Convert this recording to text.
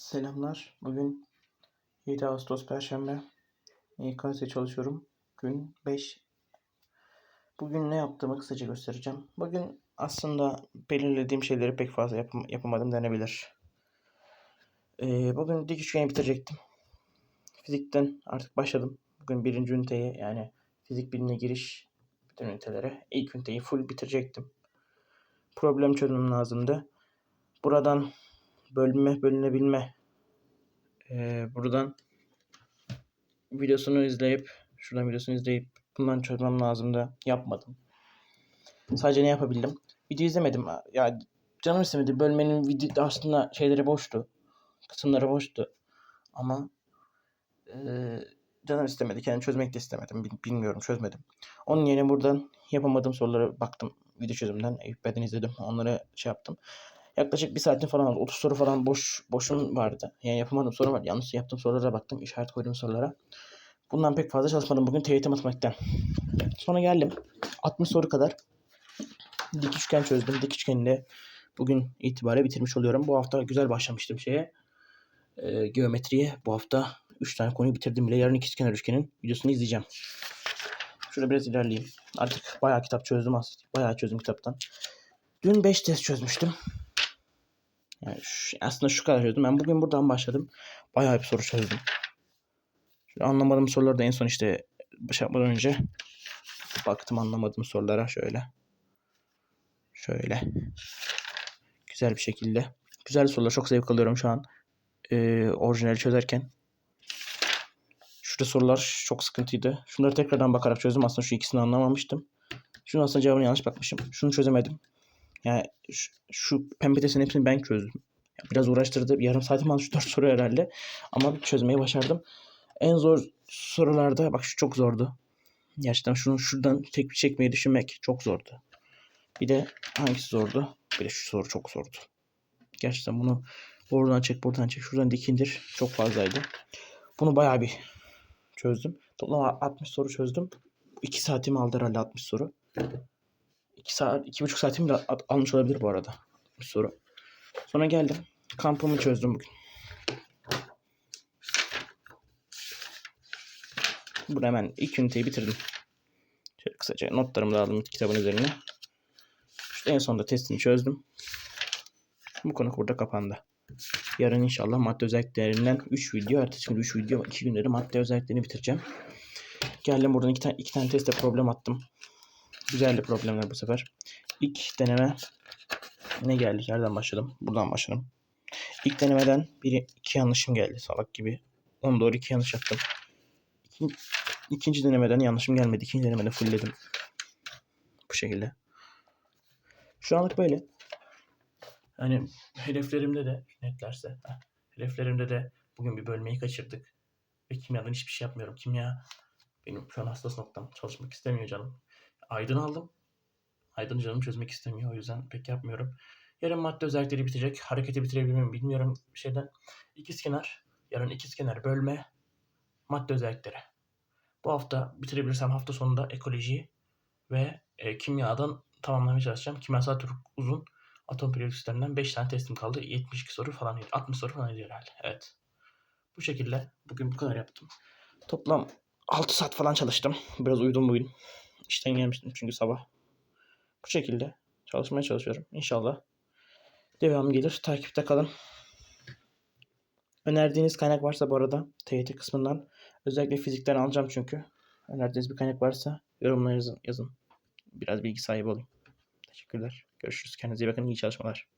Selamlar. Bugün 7 Ağustos Perşembe. YKS çalışıyorum. Gün 5. Bugün ne yaptığımı kısaca göstereceğim. Bugün aslında belirlediğim şeyleri pek fazla yapam- yapamadım denebilir. Ee, bugün dik üçgeni bitirecektim. Fizikten artık başladım. Bugün birinci üniteye yani fizik bilimine giriş bütün ünitelere ilk üniteyi full bitirecektim. Problem çözmem lazımdı. Buradan bölme bölünebilme ee, buradan videosunu izleyip şuradan videosunu izleyip bundan çözmem lazımdı. Yapmadım. Sadece ne yapabildim? Video izlemedim. Ya canım istemedi. Bölmenin video aslında şeyleri boştu. Kısımları boştu. Ama eee canım istemedi. Kendim çözmek de istemedim. Bil- Bilmiyorum çözmedim. Onun yerine buradan yapamadığım sorulara baktım. Video çözümden Eyüp Beden izledim. Onları şey yaptım. Yaklaşık bir saatin falan oldu. 30 soru falan boş boşum vardı. Yani yapamadığım soru var. Yanlış yaptığım sorulara baktım. işaret koyduğum sorulara. Bundan pek fazla çalışmadım bugün TYT matematikten. Sonra geldim. 60 soru kadar dik üçgen çözdüm. Dik üçgeni de bugün itibariyle bitirmiş oluyorum. Bu hafta güzel başlamıştım şeye. e, geometriye. Bu hafta 3 tane konuyu bitirdim bile. Yarın ikizkenar üçgenin videosunu izleyeceğim. Şurada biraz ilerleyeyim. Artık bayağı kitap çözdüm aslında. Bayağı çözdüm kitaptan. Dün 5 test çözmüştüm. Aslında şu kadar çözdüm. Ben bugün buradan başladım. Bayağı bir soru çözdüm. Şöyle anlamadığım soruları da en son işte şey yapmadan önce baktım anlamadığım sorulara şöyle. Şöyle. Güzel bir şekilde. Güzel sorular. Çok zevk alıyorum şu an. Ee, orijinali çözerken. Şurada sorular çok sıkıntıydı. Şunları tekrardan bakarak çözdüm. Aslında şu ikisini anlamamıştım. Şunun aslında cevabını yanlış bakmışım. Şunu çözemedim. Yani şu, şu pembe desenin hepsini ben çözdüm. Biraz uğraştırdı. Yarım saatim aldı şu dört soru herhalde. Ama çözmeyi başardım. En zor sorularda bak şu çok zordu. Gerçekten şunu şuradan tek çekmeyi düşünmek çok zordu. Bir de hangisi zordu? Bir de şu soru çok zordu. Gerçekten bunu oradan çek, buradan çek, şuradan dikindir. Çok fazlaydı. Bunu bayağı bir çözdüm. Toplam 60 soru çözdüm. 2 saatimi aldı herhalde 60 soru. 2 saat, 2,5 saatimi de al- almış olabilir bu arada. 60 soru. Sonra geldim. Kampımı çözdüm bugün. Burada hemen ilk üniteyi bitirdim. Şöyle kısaca notlarımı da aldım kitabın üzerine. İşte en sonunda testini çözdüm. Bu konu burada kapandı. Yarın inşallah madde özelliklerinden 3 video, ertesi gün 3 video, 2 günleri madde özelliklerini bitireceğim. Geldim buradan 2 tane, iki tane testte problem attım. Güzeldi problemler bu sefer. İlk deneme ne geldi? Nereden başladım? Buradan başladım. İlk denemeden biri iki yanlışım geldi salak gibi. 10 doğru 2 yanlış yaptım. İkin- İkinci denemeden yanlışım gelmedi. İkinci denemede fullledim. Bu şekilde. Şu anlık böyle. Hani hedeflerimde de netlerse. heh, hedeflerimde de bugün bir bölmeyi kaçırdık. Ve kimyadan hiçbir şey yapmıyorum. Kimya benim şu an hassas noktam. Çalışmak istemiyor canım. Aydın aldım. Aydın canım çözmek istemiyor. O yüzden pek yapmıyorum. Yarın madde özellikleri bitecek. Hareketi bitirebilir bilmiyorum şeyden. İkizkenar. Yarın ikizkenar bölme. Madde özellikleri. Bu hafta bitirebilirsem hafta sonunda ekolojiyi ve e, kimyadan tamamlamaya çalışacağım. Kimyasal Türk uzun atom periyodik sisteminden 5 tane testim kaldı. 72 soru falan 60 soru falan ediyor herhalde. Evet. Bu şekilde bugün bu kadar yaptım. Toplam 6 saat falan çalıştım. Biraz uyudum bugün. İşten gelmiştim çünkü sabah. Bu şekilde çalışmaya çalışıyorum. İnşallah devam gelir. Takipte kalın. Önerdiğiniz kaynak varsa bu arada TYT kısmından özellikle fizikten alacağım çünkü. Önerdiğiniz bir kaynak varsa yorumlara yazın. yazın. Biraz bilgi sahibi olayım. Teşekkürler. Görüşürüz. Kendinize iyi bakın. İyi çalışmalar.